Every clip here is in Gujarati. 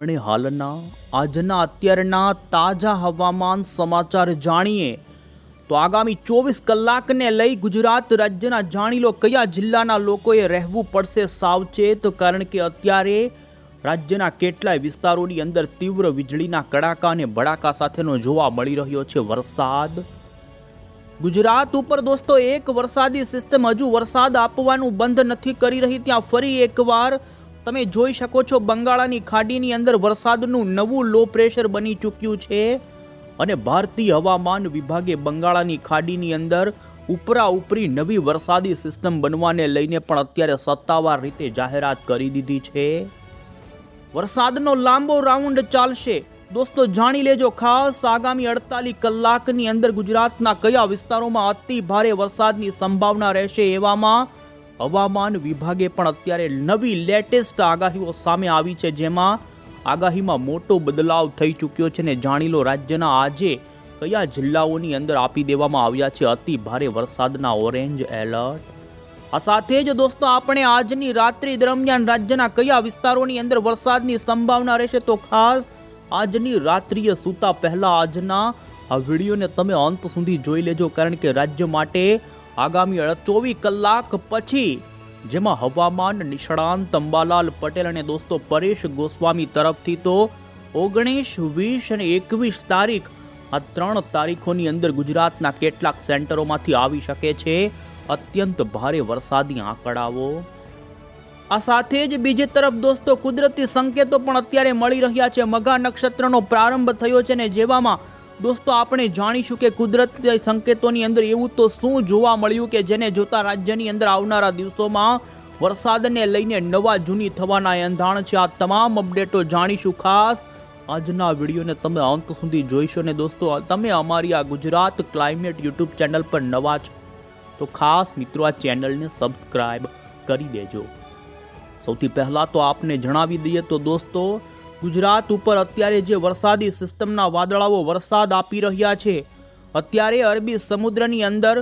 આપણે હાલના, આજના, અત્યારના તાજા હવામાન સમાચાર જાણીએ તો આગામી ચોવીસ કલાકને લઈ ગુજરાત રાજ્યના જાણી લો કયા જિલ્લાના લોકોએ રહેવું પડશે સાવચેત, કારણ કે અત્યારે રાજ્યના કેટલાય વિસ્તારોની અંદર તીવ્ર વીજળીના કડાકા અને ભડાકા સાથેનો જોવા મળી રહ્યો છે વરસાદ. ગુજરાત ઉપર દોસ્તો, એક વરસાદી સિસ્ટમ હજુ વરસાદ આપવાનું બંધ નથી કરી રહી, ત્યાં ફરી એકવાર તમે જોઈ શકો છો બંગાળાની ખાડીની અંદર વરસાદનું નવું લો પ્રેશર બની ચૂક્યું છે અને ભારતીય હવામાન વિભાગે બંગાળાની ખાડીની અંદર ઉપરા ઉપરી નવી વરસાદી સિસ્ટમ બનવાને લઈને પણ અત્યારે સત્તાવાર રીતે જાહેરાત કરી દીધી છે. વરસાદનો લાંબો રાઉન્ડ ચાલશે. દોસ્તો, જાણી લેજો ખાસ, આગામી અડતાલીસ કલાકની અંદર ગુજરાતના કયા વિસ્તારોમાં અતિ ભારે વરસાદની સંભાવના રહેશે એવામાં હવામાન વિભાગે પણ અત્યારે નવી લેટેસ્ટ આગાહીઓ સામે આવી છે, જેમાં આગાહીમાં મોટો બદલાવ થઈ ચૂક્યો છે ને જાણી લો રાજ્યના આજે કયા જિલ્લાઓની અંદર આપી દેવામાં આવ્યા છે અતિ ભારે વરસાદના ઓરેન્જ એલર્ટ. આ સાથે જ દોસ્તો, આપણે આજની રાત્રિ દરમિયાન રાજ્યના કયા વિસ્તારોની અંદર વરસાદની સંભાવના રહેશે તો ખાસ આજની રાત્રિએ સૂતા પહેલા આજના આ વિડીયોને તમે અંત સુધી જોઈ લેજો, કારણ કે રાજ્ય માટે આગામી ચોવીસ કલાક પછી, જેમાં હવામાન નિષ્ણાંત અંબાલાલ પટેલ અને દોસ્તો પરેશ ગોસ્વામી તરફથી તો ઓગણીસ, વીસ અને એકવીસ તારીખ આ ત્રણ તારીખોની અંદર ગુજરાતના કેટલાક સેન્ટરોમાંથી આવી શકે છે. અત્યંત ભારે વરસાદી આંકડાઓ. આ સાથે જ બીજી તરફ દોસ્તો, કુદરતી સંકેતો પણ અત્યારે મળી રહ્યા છે. મઘા નક્ષત્રનો પ્રારંભ થયો છે ને જેવામાં દોસ્તો, આપણે જાણીશું કે કુદરતી સંકેતોની અંદર એવું તો શું જોવા મળ્યું કે જેને જોતા રાજ્યની અંદર આવનારા દિવસોમાં વરસાદને લઈને નવા જૂની થવાના એંધાણ છે. આ તમામ અપડેટો જાણીશું ખાસ. આજના વિડીયોને તમે અંત સુધી જોઈશો ને દોસ્તો, તમે અમારી આ ગુજરાત ક્લાઇમેટ યુટ્યુબ ચેનલ પર નવા છો, તો ખાસ મિત્રો આ ચેનલને સબસ્ક્રાઈબ કરી દેજો. સૌથી પહેલાં તો આપને જણાવી દઈએ તો દોસ્તો ગુજરાત ઉપર અત્યારે જે વરસાદી સિસ્ટમના વાદળાઓ વરસાદ આપી રહ્યા છે, અત્યારે અરબી સમુદ્રની અંદર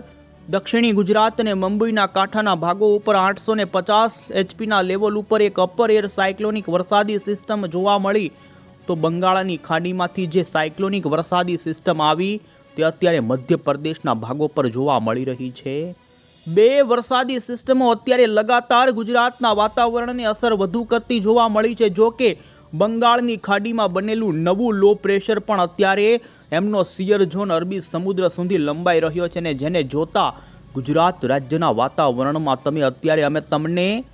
દક્ષિણી ગુજરાત અને મુંબઈના કાંઠાના ભાગો ઉપર આઠસો ને પચાસ એચપીના લેવલ ઉપર એક અપર એર સાયક્લોનિક વરસાદી સિસ્ટમ જોવા મળી. તો બંગાળાની ખાડીમાંથી જે સાયક્લોનિક વરસાદી સિસ્ટમ આવી, તે અત્યારે મધ્યપ્રદેશના ભાગો પર જોવા મળી રહી છે. બે વરસાદી સિસ્ટમો અત્યારે લગાતાર ગુજરાતના વાતાવરણને અસર વધુ કરતી જોવા મળી છે. જો કે બંગાળની ખાડીમાં બનેલું નવું લો પ્રેશર પણ અત્યારે એમનો સિયર ઝોન અરબી સમુદ્ર સુધી લંબાઈ રહ્યો છે ને જેને જોતા ગુજરાત રાજ્યના વાતાવરણમાં તમે અત્યારે અમે તમને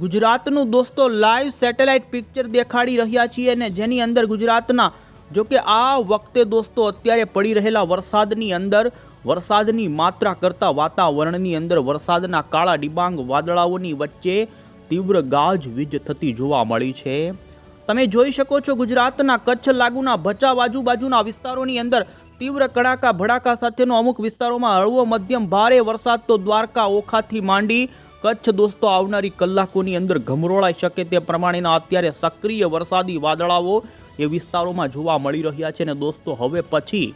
ગુજરાતનું દોસ્તો લાઈવ સેટેલાઇટ પિક્ચર દેખાડી રહ્યા છીએ ને જેની અંદર ગુજરાતના જો કે આ વખતે દોસ્તો અત્યારે પડી રહેલા વરસાદની અંદર, વરસાદની માત્રા કરતાં વાતાવરણની અંદર વરસાદના કાળા ડિબાંગ વાદળાઓની વચ્ચે તીવ્ર ગાજવીજ થતી જોવા મળી છે. તમે જોઈ શકો છો ગુજરાતના કચ્છ લાગુના ભચાવ આજુબાજુના વિસ્તારોની અંદર તીવ્ર કડાકા ભડાકા સાથેનો અમુક વિસ્તારોમાં હળવો મધ્યમ ભારે વરસાદ તો દ્વારકા ઓખાથી માંડી. કચ્છ દોસ્તો, આવનારી કલાકોની અંદર ગમરોળાઈ શકે તે પ્રમાણેના અત્યારે સક્રિય વરસાદી વાદળાઓ એ વિસ્તારોમાં જોવા મળી રહ્યા છે. ને દોસ્તો, હવે પછી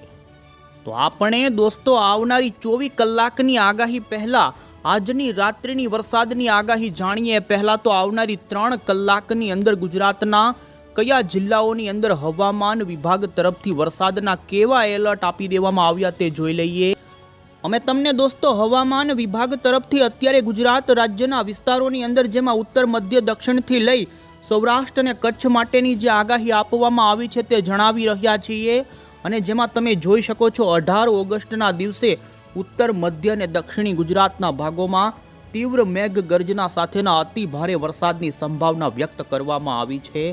તો આપણે દોસ્તો, આવનારી ચોવીસ કલાકની આગાહી પહેલા આજની રાત્રિની વરસાદની આગાહી જાણીએ, પહેલાં તો આવનારી ત્રણ કલાકની અંદર ગુજરાતના કયા જિલ્લાઓની અંદર હવામાન વિભાગ તરફથી વરસાદના કેવા એલર્ટ આપી દેવામાં આવ્યા તે જોઈ લઈએ. અમે તમને દોસ્તો, હવામાન વિભાગ તરફથી અત્યારે ગુજરાત રાજ્યના વિસ્તારોની અંદર, જેમાં ઉત્તર, મધ્ય, દક્ષિણથી લઈ સૌરાષ્ટ્ર અને કચ્છ માટેની જે આગાહી આપવામાં આવી છે તે જણાવી રહ્યા છીએ. અને જેમાં તમે જોઈ શકો છો, અઢાર ઓગસ્ટના દિવસે ઉત્તર, મધ્ય અને દક્ષિણી ગુજરાતના ભાગોમાં તીવ્ર મેઘ ગર્જના સાથેના અતિ ભારે વરસાદની સંભાવના વ્યક્ત કરવામાં આવી છે.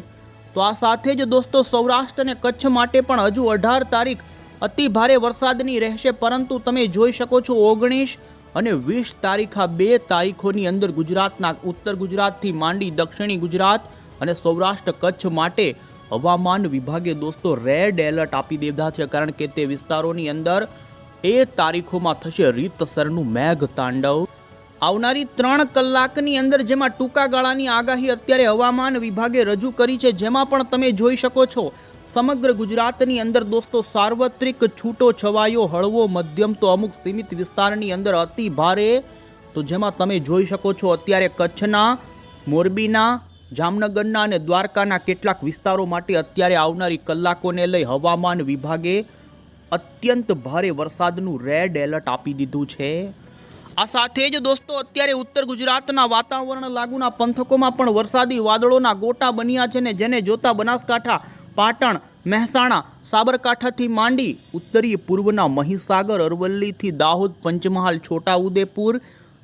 તો આ સાથે જ દોસ્તો, સૌરાષ્ટ્ર અને કચ્છ માટે પણ હજુ અઢાર તારીખ અતિ ભારે વરસાદની રહેશે, પરંતુ તમે જોઈ શકો છો ઓગણીસ અને વીસ તારીખ આ બે તારીખોની અંદર ગુજરાતના ઉત્તર ગુજરાતથી માંડી દક્ષિણી ગુજરાત અને સૌરાષ્ટ્ર, કચ્છ માટે હવામાન વિભાગે દોસ્તો, રેડ એલર્ટ આપી દીધા છે. કારણ કે તે વિસ્તારોની અંદર એ તારીખોમાં થશે રીતસરનું મેઘ તાંડવ. આવનારી ત્રણ કલાકની અંદર જેમાં ટૂંકા ગાળાની આગાહી અત્યારે હવામાન વિભાગે રજૂ કરી છે, જેમાં પણ તમે જોઈ શકો છો, સમગ્ર ગુજરાતની અંદર દોસ્તો સાર્વત્રિક છૂટો છવાયો, હળવો મધ્યમ તો અમુક સીમિત વિસ્તારની અંદર અતિ ભારે. તો જેમાં તમે જોઈ શકો છો અત્યારે કચ્છના, મોરબીના, જામનગરના અને દ્વારકાના કેટલાક વિસ્તારો માટે અત્યારે આવનારી કલાકોને લઈ હવામાન વિભાગે અત્યંત ભારે વરસાદનું રેડ એલર્ટ આપી દીધું છે. આ સાથે જ દોસ્તો, અત્યારે ઉત્તર ગુજરાતના વાતાવરણ લાગુના પંથકોમાં પણ વરસાદી વાદળોના ગોટા બન્યા છે ને જેને જોતા બનાસકાંઠા, પાટણ, મહેસાણા, સાબરકાંઠાથી માંડી ઉત્તરીય પૂર્વના મહીસાગર, અરવલ્લીથી દાહોદ, પંચમહાલ, છોટાઉદેપુર,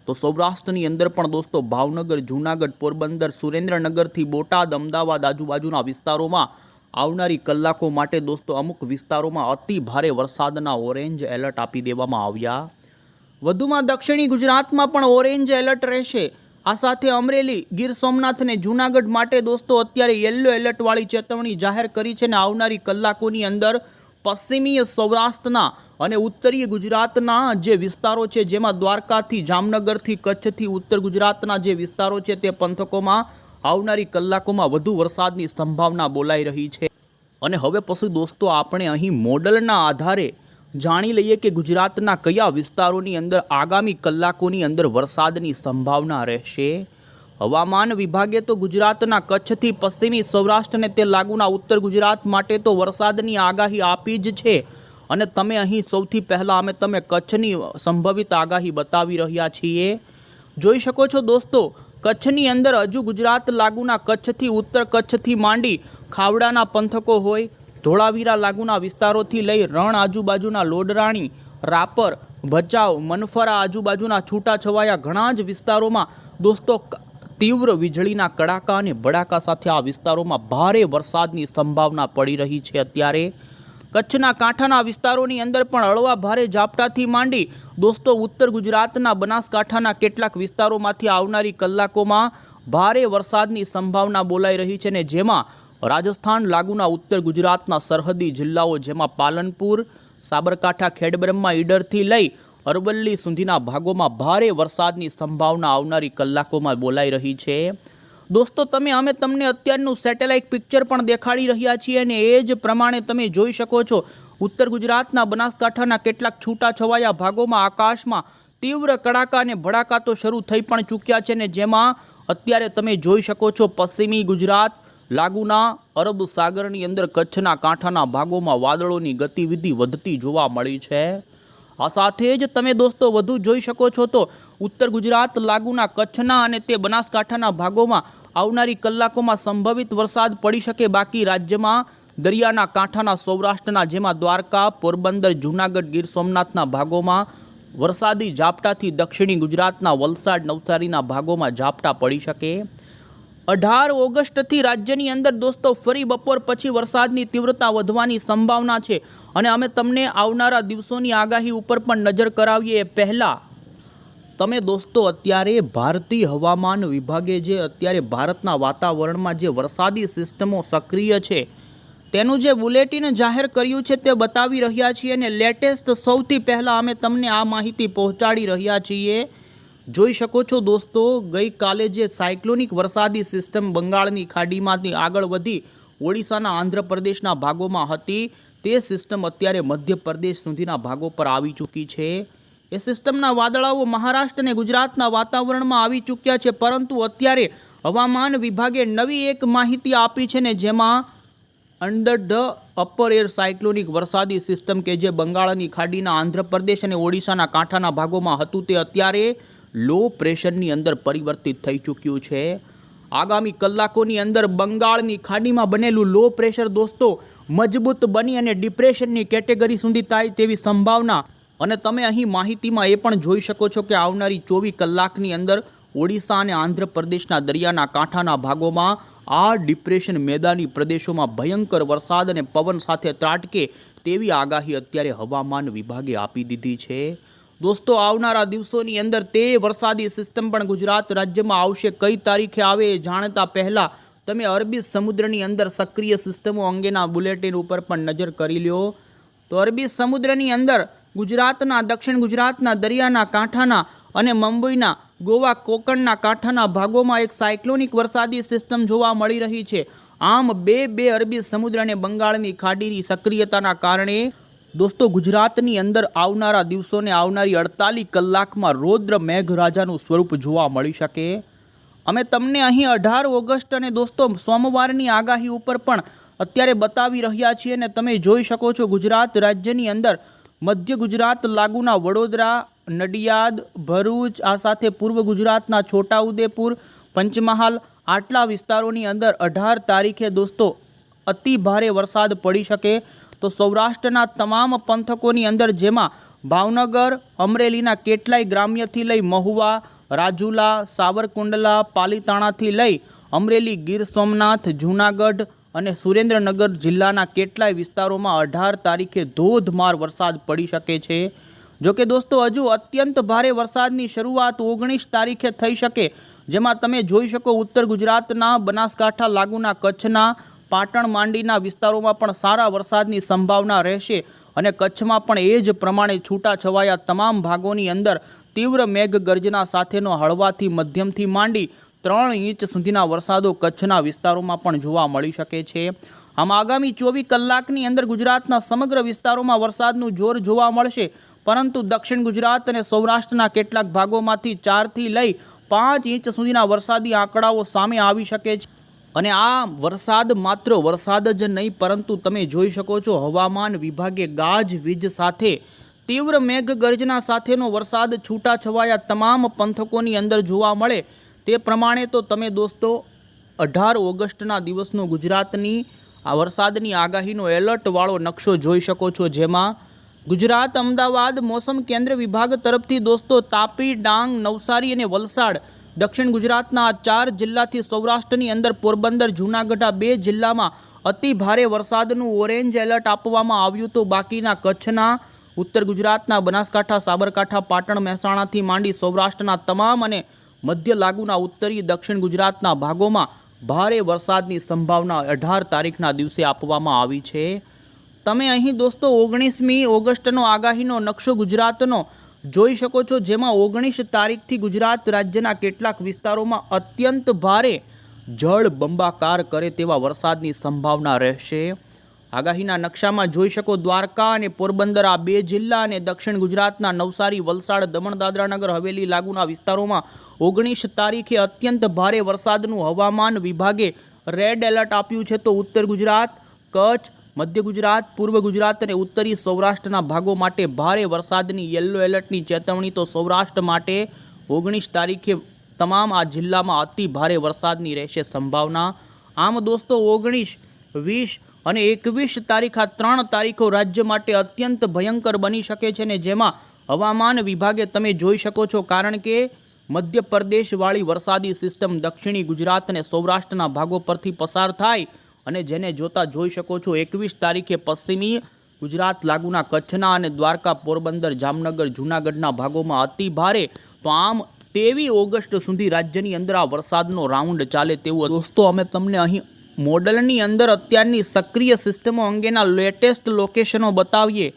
તો સૌરાષ્ટ્રની અંદર પણ દોસ્તો ભાવનગર, જૂનાગઢ, પોરબંદર, સુરેન્દ્રનગરથી બોટાદ, અમદાવાદ આજુબાજુના વિસ્તારોમાં આવનારી કલાકો માટે દોસ્તો અમુક વિસ્તારોમાં અતિ ભારે વરસાદના ઓરેન્જ એલર્ટ આપી દેવામાં આવ્યા. વધુમાં દક્ષિણી ગુજરાતમાં પણ ઓરેન્જ એલર્ટ રહેશે. આ સાથે અમરેલી, ગીર સોમનાથ અને જૂનાગઢ માટે દોસ્તો અત્યારે યલો એલર્ટવાળી ચેતવણી જાહેર કરી છે ને આવનારી કલાકોની અંદર પશ્ચિમીય સૌરાષ્ટ્રના અને ઉત્તરીય ગુજરાતના જે વિસ્તારો છે, જેમાં દ્વારકાથી, જામનગરથી, કચ્છથી, ઉત્તર ગુજરાતના જે વિસ્તારો છે, તે પંથકોમાં આવનારી કલાકોમાં વધુ વરસાદની સંભાવના બોલાઈ રહી છે. અને હવે પછી દોસ્તો, આપણે અહીં મોડલના આધારે જાણી લઈએ કે ગુજરાતના કયા વિસ્તારોની અંદર આગામી કલાકોની અંદર વરસાદની સંભાવના રહેશે. હવામાન વિભાગે તો ગુજરાતના કચ્છથી પશ્ચિમી સૌરાષ્ટ્રને તે લાગુના ઉત્તર ગુજરાત માટે તો વરસાદની આગાહી આપી જ છે. અને તમે અહીં સૌથી પહેલાં અમે તમે કચ્છની સંભવિત આગાહી બતાવી રહ્યા છીએ. જોઈ શકો છો દોસ્તો કચ્છની અંદર હજુ ગુજરાત લાગુના કચ્છથી ઉત્તર કચ્છથી માંડી ખાવડાના પંથકો હોય, ધોળાવીરા લાગુના વિસ્તારોથી લઈ રણ આજુબાજુના લોડરાણી, રાપર, ભચાઉ, મનફરા આજુબાજુના છૂટાછવાયા ઘણા જ વિસ્તારોમાં દોસ્તો તીવ્ર વીજળીના કડાકા અને બડાકા સાથે આ વિસ્તારોમાં ભારે વરસાદની સંભાવના પડી રહી છે અત્યારે. કચ્છના કાંઠાના વિસ્તારોની અંદર પણ હળવા ભારે ઝાપટાથી માંડી દોસ્તો ઉત્તર ગુજરાતના બનાસકાંઠાના કેટલાક વિસ્તારોમાંથી આવનારી કલાકોમાં ભારે વરસાદની સંભાવના બોલાઈ રહી છે ને જેમાં રાજસ્થાન લાગુના ઉત્તર ગુજરાતના સરહદી જિલ્લાઓ જેમાં પાલનપુર, સાબરકાંઠા, ખેડબ્રહ્મા ઈડરથી લઈ અરવલ્લી સુધીના ભાગોમાં ભારે વરસાદની સંભાવના આવનારી કલાકોમાં બોલાઈ રહી છે. દોસ્તો, તમે, અમે તમને અત્યારનું સેટેલાઇટ પિક્ચર પણ દેખાડી રહ્યા છીએ અને એ જ પ્રમાણે તમે જોઈ શકો છો, ઉત્તર ગુજરાતના બનાસકાંઠાના કેટલાક છૂટાછવાયા ભાગોમાં આકાશમાં તીવ્ર કડાકા અને ભડાકા તો શરૂ થઈ પણ ચૂક્યા છે ને જેમાં અત્યારે તમે જોઈ શકો છો, પશ્ચિમી ગુજરાત, લાગુના, અરબ સાગરની અંદર કચ્છના કાંઠાના ભાગોમાં વાદળોની ગતિવિધિ વધતી જોવા મળી છે. આ સાથે જ તમે દોસ્તો વધુ જોઈ શકો છો તો ઉત્તર ગુજરાત લાગુના કચ્છના અને તે બનાસકાંઠાના ભાગોમાં આવનારી કલાકોમાં સંભવિત વરસાદ પડી શકે બાકી રાજ્યમાં દરિયાના કાંઠાના સૌરાષ્ટ્રના જેમાં દ્વારકા, પોરબંદર, જૂનાગઢ, ગીર સોમનાથના ભાગોમાં વરસાદી ઝાપટાથી દક્ષિણી ગુજરાતના વલસાડ, નવસારીના ભાગોમાં ઝાપટા પડી શકે. અઢાર ઓગસ્ટથી રાજ્યની અંદર દોસ્તો, ફરી બપોર પછી વરસાદની તીવ્રતા વધવાની સંભાવના છે અને અમે તમને આવનારા દિવસોની આગાહી ઉપર પણ નજર કરાવીએ એ પહેલાં. તમે દોસ્તો, અત્યારે ભારતીય હવામાન વિભાગે જે અત્યારે ભારતના વાતાવરણમાં જે વરસાદી સિસ્ટમો સક્રિય છે, તેનું જે બુલેટિન જાહેર કર્યું છે તે બતાવી રહ્યા છીએ અને લેટેસ્ટ સૌથી પહેલાં અમે તમને આ માહિતી પહોંચાડી રહ્યા છીએ. જોઈ શકો છો દોસ્તો, ગઈકાલે જે સાયક્લોનિક વરસાદી સિસ્ટમ બંગાળની ખાડીમાંથી આગળ વધી ઓડિશાના આંધ્રપ્રદેશના ભાગોમાં હતી, તે સિસ્ટમ અત્યારે મધ્યપ્રદેશ સુધીના ભાગો પર આવી ચૂકી છે. એ સિસ્ટમના વાદળાઓ મહારાષ્ટ્ર અને ગુજરાતના વાતાવરણમાં આવી ચૂક્યા છે, પરંતુ અત્યારે હવામાન વિભાગે નવી એક માહિતી આપી છે ને જેમાં under the upper air cyclonic વરસાદી સિસ્ટમ કે જે બંગાળની ખાડીના આંધ્રપ્રદેશ અને ઓડિશાના કાંઠાના ભાગોમાં હતું તે અત્યારે લો પ્રેશરની અંદર પરિવર્તિત થઈ ચૂક્યું છે. આગામી કલાકોની અંદર બંગાળની ખાડીમાં બનેલું લો પ્રેશર દોસ્તો મજબૂત બની અને ડિપ્રેશનની કેટેગરી સુધી થાય તેવી સંભાવના. અને તમે અહીં માહિતીમાં એ પણ જોઈ શકો છો કે આવનારી ચોવીસ કલાકની અંદર ઓડિશા અને આંધ્રપ્રદેશના દરિયાના કાંઠાના ભાગોમાં આ ડિપ્રેશન મેદાની પ્રદેશોમાં ભયંકર વરસાદ અને પવન સાથે ત્રાટકે તેવી આગાહી અત્યારે હવામાન વિભાગે આપી દીધી છે. દોસ્તો, આવનારા દિવસોની અંદર તે વરસાદી સિસ્ટમ પણ ગુજરાત રાજ્યમાં આવશે. કઈ તારીખે આવે એ જાણતા પહેલાં તમે અરબી સમુદ્રની અંદર સક્રિય સિસ્ટમો અંગેના બુલેટિન ઉપર પણ નજર કરી લ્યો. તો અરબી સમુદ્રની અંદર ગુજરાતના, દક્ષિણ ગુજરાતના, દરિયાના કાંઠાના અને મુંબઈના, ગોવા, કોકણના કાંઠાના ભાગોમાં એક સાયક્લોનિક વરસાદી સિસ્ટમ જોવા મળી રહી છે. આમ બે બે અરબી સમુદ્ર અને બંગાળની ખાડીની સક્રિયતાના કારણે દોસ્તો, ગુજરાતની અંદર આવનારા દિવસોને આવનારી અડતાલીસ કલાકમાં રૌદ્ર મેઘરાજાનું સ્વરૂપ જોવા મળી શકે. અમે તમને અહીં અઢાર ઓગસ્ટ અને દોસ્તો, સોમવારની આગાહી ઉપર પણ અત્યારે બતાવી રહ્યા છીએ અને તમે જોઈ શકો છો ગુજરાત રાજ્યની અંદર મધ્ય ગુજરાત, લાગુના વડોદરા, નડિયાદ, ભરૂચ, આ સાથે પૂર્વ ગુજરાતના છોટાઉદેપુર, પંચમહાલ, આટલા વિસ્તારોની અંદર અઢાર તારીખે દોસ્તો અતિ ભારે વરસાદ પડી શકે. તો સૌરાષ્ટ્રના તમામ પંથકોની અંદર જેમાં ભાવનગર, અમરેલીના કેટલાય ગ્રામ્યથી લઈ મહુવા, રાજુલા, સાવરકુંડલા, પાલીતાણાથી લઈ અમરેલી, ગીર સોમનાથ, જૂનાગઢ અને સુરેન્દ્રનગર જિલ્લાના કેટલાય વિસ્તારોમાં અઢાર તારીખે ધોધમાર વરસાદ પડી શકે છે. જો કે દોસ્તો, હજુ અત્યંત ભારે વરસાદની શરૂઆત ઓગણીસ તારીખે થઈ શકે, જેમાં તમે જોઈ શકો ઉત્તર ગુજરાતના બનાસકાંઠા લાગુના કચ્છના પાટણ માંડીના વિસ્તારોમાં પણ સારા વરસાદની સંભાવના રહેશે અને કચ્છમાં પણ એ જ પ્રમાણે છૂટા છવાયા તમામ ભાગોની અંદર તીવ્ર મેઘ ગર્જના સાથેનો હળવાથી મધ્યમથી માંડી ત્રણ ઇંચ સુધીના વરસાદો કચ્છના વિસ્તારોમાં પણ જોવા મળી શકે છે. આમ આગામી ચોવીસ કલાકની અંદર ગુજરાતના સમગ્ર વિસ્તારોમાં વરસાદનું જોર જોવા મળશે. પરંતુ દક્ષિણ ગુજરાત અને સૌરાષ્ટ્રના કેટલાક ભાગોમાંથી ચારથી લઈ પાંચ ઇંચ સુધીના વરસાદી આંકડાઓ સામે આવી શકે છે. અને આ વરસાદ માત્ર વરસાદ જ નહીં, પરંતુ તમે જોઈ શકો છો હવામાન વિભાગે ગાજ, વીજ સાથે તીવ્ર મેઘ ગર્જના સાથેનો વરસાદ છૂટાછવાયા તમામ પંથકોની અંદર જોવા મળે. તે પ્રમાણે તો તમે દોસ્તો, અઢાર ઓગસ્ટના દિવસનો ગુજરાતની, આ વરસાદની આગાહીનો એલર્ટવાળો નકશો જોઈ શકો છો, જેમાં ગુજરાત, અમદાવાદ, મોસમ કેન્દ્ર વિભાગ તરફથી દોસ્તો તાપી, ડાંગ, નવસારી અને વલસાડ દક્ષિણ ગુજરાતના ચાર જિલ્લાથી સૌરાષ્ટ્રની અંદર પોરબંદર, જૂનાગઢ આ બે જિલ્લામાં અતિ ભારે વરસાદનું ઓરેન્જ એલર્ટ આપવામાં આવ્યું તો બાકીના કચ્છના, ઉત્તર ગુજરાતના બનાસકાંઠા, સાબરકાંઠા, પાટણ, મહેસાણાથી માંડી સૌરાષ્ટ્રના તમામ અને મધ્ય લાગુના ઉત્તરી, દક્ષિણ ગુજરાતના ભાગોમાં ભારે વરસાદની સંભાવના અઢાર તારીખના દિવસે આપવામાં આવી છે. તમે અહીં દોસ્તો ઓગણીસમી ઓગસ્ટનો આગાહીનો નકશો ગુજરાતનો જોઈ શકો છો જેમાં ઓગણીસ તારીખથી ગુજરાત રાજ્યના કેટલાક વિસ્તારોમાં અત્યંત ભારે જળ બંબાકાર કરે તેવા વરસાદની સંભાવના રહેશે. આગાહીના નકશામાં જોઈ શકો દ્વારકા અને પોરબંદર આ બે જિલ્લા અને દક્ષિણ ગુજરાતના નવસારી, વલસાડ દમણ દાદરાનગર હવેલી લાગુના વિસ્તારોમાં ઓગણીસ તારીખે અત્યંત ભારે વરસાદનું હવામાન વિભાગે રેડ એલર્ટ આપ્યું છે તો ઉત્તર ગુજરાત, કચ્છ મધ્ય ગુજરાત, પૂર્વ ગુજરાત અને ઉત્તરી સૌરાષ્ટ્રના ભાગો માટે ભારે વરસાદની યલો એલર્ટની ચેતવણી તો સૌરાષ્ટ્ર માટે ઓગણીસ તારીખે તમામ આ જિલ્લામાં અતિ ભારે વરસાદની રહેશે સંભાવના. આમ દોસ્તો, ઓગણીસ, વીસ અને એકવીસ તારીખ આ ત્રણ તારીખો રાજ્ય માટે અત્યંત ભયંકર બની શકે છે ને જેમાં હવામાન વિભાગે તમે જોઈ શકો છો કારણ કે મધ્યપ્રદેશવાળી વરસાદી સિસ્ટમ દક્ષિણી ગુજરાત અને સૌરાષ્ટ્રના ભાગો પરથી પસાર થાય અને જેને જોતા જોઈ શકો છો, એકવીસ તારીખે પશ્ચિમી ગુજરાત લાગુના કચ્છના અને દ્વારકા પોરબંદર, જામનગર, જૂનાગઢના ભાગોમાં અતિ ભારે તો આમ તેવી ઓગસ્ટ સુધી રાજ્યની અંદર આ વરસાદનો રાઉન્ડ ચાલે તેવું દોસ્તો, અમે તમને અહીં મોડલની અંદર અત્યારની સક્રિય સિસ્ટમો અંગેના લેટેસ્ટ લોકેશનો બતાવીએ.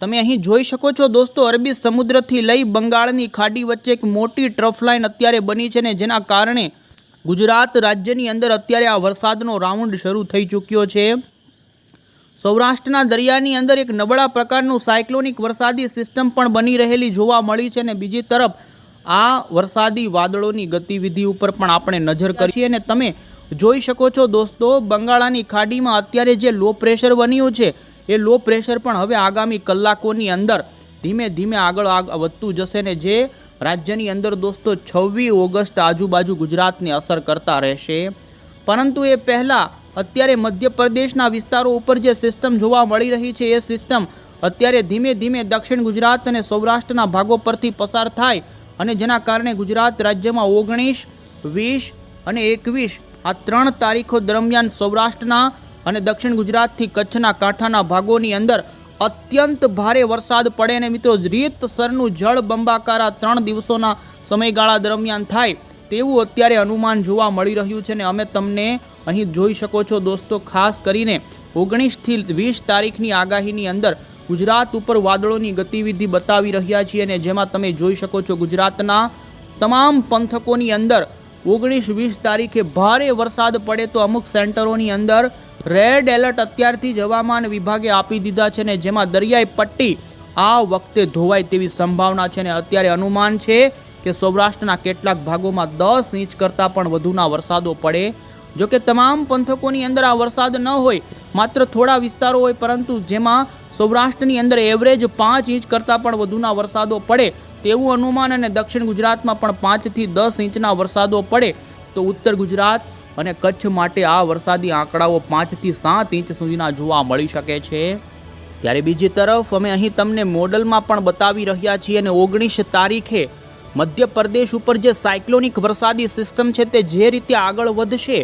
તમે અહીં જોઈ શકો છો દોસ્તો, અરબી સમુદ્રથી લઈ બંગાળની ખાડી વચ્ચે એક મોટી ટ્રફ લાઇન અત્યારે બની છે ને જેના કારણે ગુજરાત રાજ્યની અંદર અત્યારે આ વરસાદનો રાઉન્ડ શરૂ થઈ ચૂક્યો છે. સૌરાષ્ટ્રના દરિયાની અંદર એક નબળા પ્રકારનું સાયક્લોનિક વરસાદી સિસ્ટમ પણ બની રહેલી જોવા મળી છે અને બીજી તરફ આ વરસાદી વાદળોની ગતિવિધિ ઉપર પણ આપણે નજર કરીએ અને તમે જોઈ શકો છો દોસ્તો, બંગાળાની ખાડીમાં અત્યારે જે લો પ્રેશર બન્યું છે, એ લો પ્રેશર પણ હવે આગામી કલાકોની અંદર ધીમે ધીમે આગળ આગ- વધતું જશે ને જે રાજ્યની અંદર દોસ્તો છવ્વીસ ઓગસ્ટ આજુબાજુ ગુજરાતને અસર કરતા રહેશે. પરંતુ એ પહેલાં અત્યારે મધ્યપ્રદેશના વિસ્તારો ઉપર જે સિસ્ટમ જોવા મળી રહી છે, એ સિસ્ટમ અત્યારે ધીમે ધીમે દક્ષિણ ગુજરાત અને સૌરાષ્ટ્રના ભાગો પરથી પસાર થાય અને જેના કારણે ગુજરાત રાજ્યમાં ઓગણીસ, વીસ અને એકવીસ આ ત્રણ તારીખો દરમિયાન સૌરાષ્ટ્રના અને દક્ષિણ ગુજરાતથી કચ્છના કાંઠાના ભાગોની અંદર અત્યંત ભારે વરસાદ પડે અને મિત્રો, રીતસરનું જળ બંબાકારા ત્રણ દિવસોના સમયગાળા દરમિયાન થાય તેવું અત્યારે અનુમાન જોવા મળી રહ્યું છે ને અમે તમને અહીં જોઈ શકો છો દોસ્તો, ખાસ કરીને ઓગણીસથી વીસ તારીખની આગાહીની અંદર ગુજરાત ઉપર વાદળોની ગતિવિધિ બતાવી રહ્યા છીએ અને જેમાં તમે જોઈ શકો છો ગુજરાતના તમામ પંથકોની અંદર ઓગણીસ વીસ તારીખે ભારે વરસાદ પડે તો અમુક સેન્ટરોની અંદર રેડ એલર્ટ અત્યારથી જ હવામાન વિભાગે આપી દીધા છે ને જેમાં દરિયાઈ પટ્ટી આ વખતે ધોવાય તેવી સંભાવના છે ને અત્યારે અનુમાન છે કે સૌરાષ્ટ્રના કેટલાક ભાગોમાં દસ ઇંચ કરતાં પણ વધુના વરસાદો પડે. જો કે તમામ પંથકોની અંદર આ વરસાદ ન હોય, માત્ર થોડા વિસ્તારો હોય, પરંતુ જેમાં સૌરાષ્ટ્રની અંદર એવરેજ પાંચ ઇંચ કરતાં પણ વધુના વરસાદો પડે તેવું અનુમાન અને દક્ષિણ ગુજરાતમાં પણ પાંચથી દસ ઇંચના વરસાદો પડે. તો ઉત્તર ગુજરાત અને કચ્છ માટે આ વરસાદી આંકડાઓ પાંચથી સાત ઇંચ સુધીના જોવા મળી શકે છે. ત્યારે બીજી તરફ અમે અહીં તમને મોડલમાં પણ બતાવી રહ્યા છીએ અને ઓગણીસ તારીખે મધ્યપ્રદેશ ઉપર જે સાયક્લોનિક વરસાદી સિસ્ટમ છે તે જે રીતે આગળ વધશે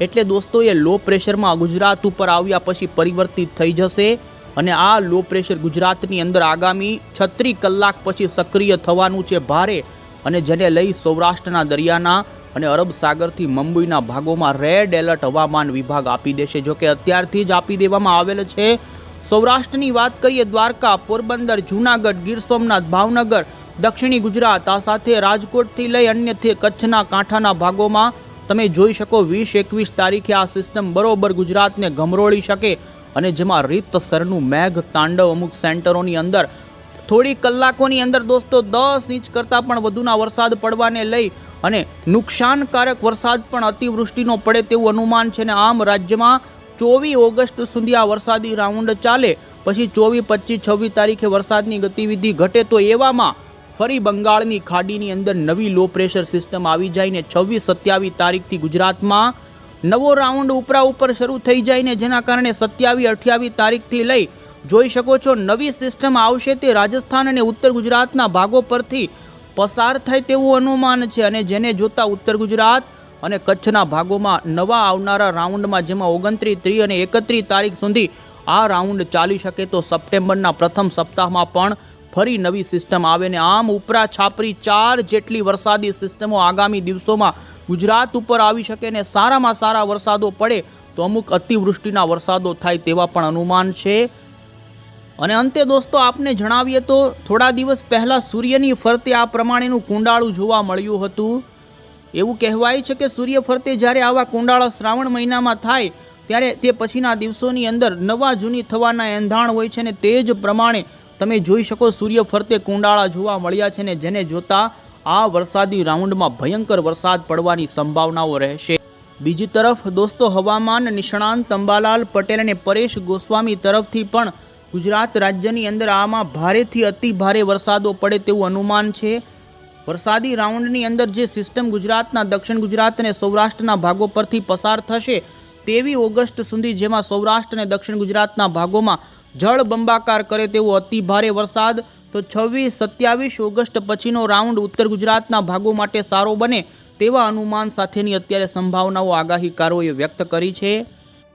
એટલે દોસ્તો એ લો પ્રેશરમાં ગુજરાત ઉપર આવ્યા પછી પરિવર્તિત થઈ જશે અને આ લો પ્રેશર ગુજરાતની અંદર આગામી છત્રીસ કલાક પછી સક્રિય થવાનું છે ભારે અને જેને લઈ સૌરાષ્ટ્રના દરિયાના અને અરબ સાગરથી મુંબઈના ભાગોમાં રેડ એલર્ટ હવામાન વિભાગ આપી દેશે. જોકે અત્યારથી જ આપી દેવામાં આવેલ છે. સૌરાષ્ટ્રની વાત કરીએ, દ્વારકા, પોરબંદર, જૂનાગઢ, ગીર સોમનાથ, ભાવનગર, દક્ષિણી ગુજરાત, આ સાથે રાજકોટથી લઈ અન્યથી કચ્છના કાંઠાના ભાગોમાં તમે જોઈ શકો વીસ એકવીસ તારીખે આ સિસ્ટમ બરોબર ગુજરાતને ગમરોળી શકે અને જેમાં રીતસરનું મેઘ તાંડવ અમુક સેન્ટરોની અંદર. થોડી કલાકોની અંદર દોસ્તો દસ ઇંચ કરતાં પણ વધુના વરસાદ પડવાને લઈ અને નુકસાનકારક વરસાદ પણ અતિવૃષ્ટિનો પડે તેવું અનુમાન છે ને આમ રાજ્યમાં ચોવીસ ઓગસ્ટ સુધી આ વરસાદી રાઉન્ડ ચાલે. પછી ચોવીસ, પચીસ, છવ્વીસ તારીખે વરસાદની ગતિવિધિ ઘટે તો એવામાં ફરી બંગાળની ખાડીની અંદર નવી લો પ્રેશર સિસ્ટમ આવી જાય ને છવ્વીસ, સત્યાવીસ તારીખથી ગુજરાતમાં નવો રાઉન્ડ ઉપરા ઉપર શરૂ થઈ જાય ને જેના કારણે સત્યાવીસ, અઠ્યાવીસ તારીખથી લઈ જોઈ શકો છો નવી સિસ્ટમ આવશે તે રાજસ્થાન અને ઉત્તર ગુજરાતના ભાગો પરથી પસાર થાય તેવું અનુમાન છે અને જેને જોતા ઉત્તર ગુજરાત અને કચ્છના ભાગોમાં નવા આવનારા રાઉન્ડમાં જેમાં ઓગણત્રીસ, ત્રીસ અને એકત્રીસ તારીખ સુધી આ રાઉન્ડ ચાલી શકે તો સપ્ટેમ્બરના પ્રથમ સપ્તાહમાં પણ ફરી નવી સિસ્ટમ આવે ને આમ ઉપરા છાપરી ચાર જેટલી વરસાદી સિસ્ટમો આગામી દિવસોમાં ગુજરાત ઉપર આવી શકે ને સારામાં સારા વરસાદો પડે તો અમુક અતિવૃષ્ટિના વરસાદો થાય તેવા પણ અનુમાન છે. અને અંતે દોસ્તો, આપને જણાવીએ તો થોડા દિવસ પહેલાં સૂર્યની ફરતે આ પ્રમાણેનું કુંડાળું જોવા મળ્યું હતું. એવું કહેવાય છે કે સૂર્ય ફરતે જ્યારે આવા કુંડાળા શ્રાવણ મહિનામાં થાય, ત્યારે તે પછીના દિવસોની અંદર નવા જૂની થવાના એંધાણ હોય છે ને તે જ પ્રમાણે તમે જોઈ શકો સૂર્ય ફરતે કુંડાળા જોવા મળ્યા છે ને જેને જોતા આ વરસાદી રાઉન્ડમાં ભયંકર વરસાદ પડવાની સંભાવનાઓ રહેશે. બીજી તરફ દોસ્તો, હવામાન નિષ્ણાંત અંબાલાલ પટેલ અને પરેશ ગોસ્વામી તરફથી પણ ગુજરાત રાજ્યની અંદર આમાં ભારેથી અતિ ભારે વરસાદો પડે તેવું અનુમાન છે. વરસાદી રાઉન્ડની અંદર જે સિસ્ટમ ગુજરાતના, દક્ષિણ ગુજરાત અને સૌરાષ્ટ્રના ભાગો પરથી પસાર થશે તેવી ઓગસ્ટ સુધી જેમાં સૌરાષ્ટ્ર અને દક્ષિણ ગુજરાતના ભાગોમાં જળ બંબાકાર કરે તેવો અતિ ભારે વરસાદ, તો છવ્વીસ, સત્યાવીસ ઓગસ્ટ પછીનો રાઉન્ડ ઉત્તર ગુજરાતના ભાગો માટે સારો બને તેવા અનુમાન સાથેની અત્યારે સંભાવનાઓ આગાહીકારોએ વ્યક્ત કરી છે.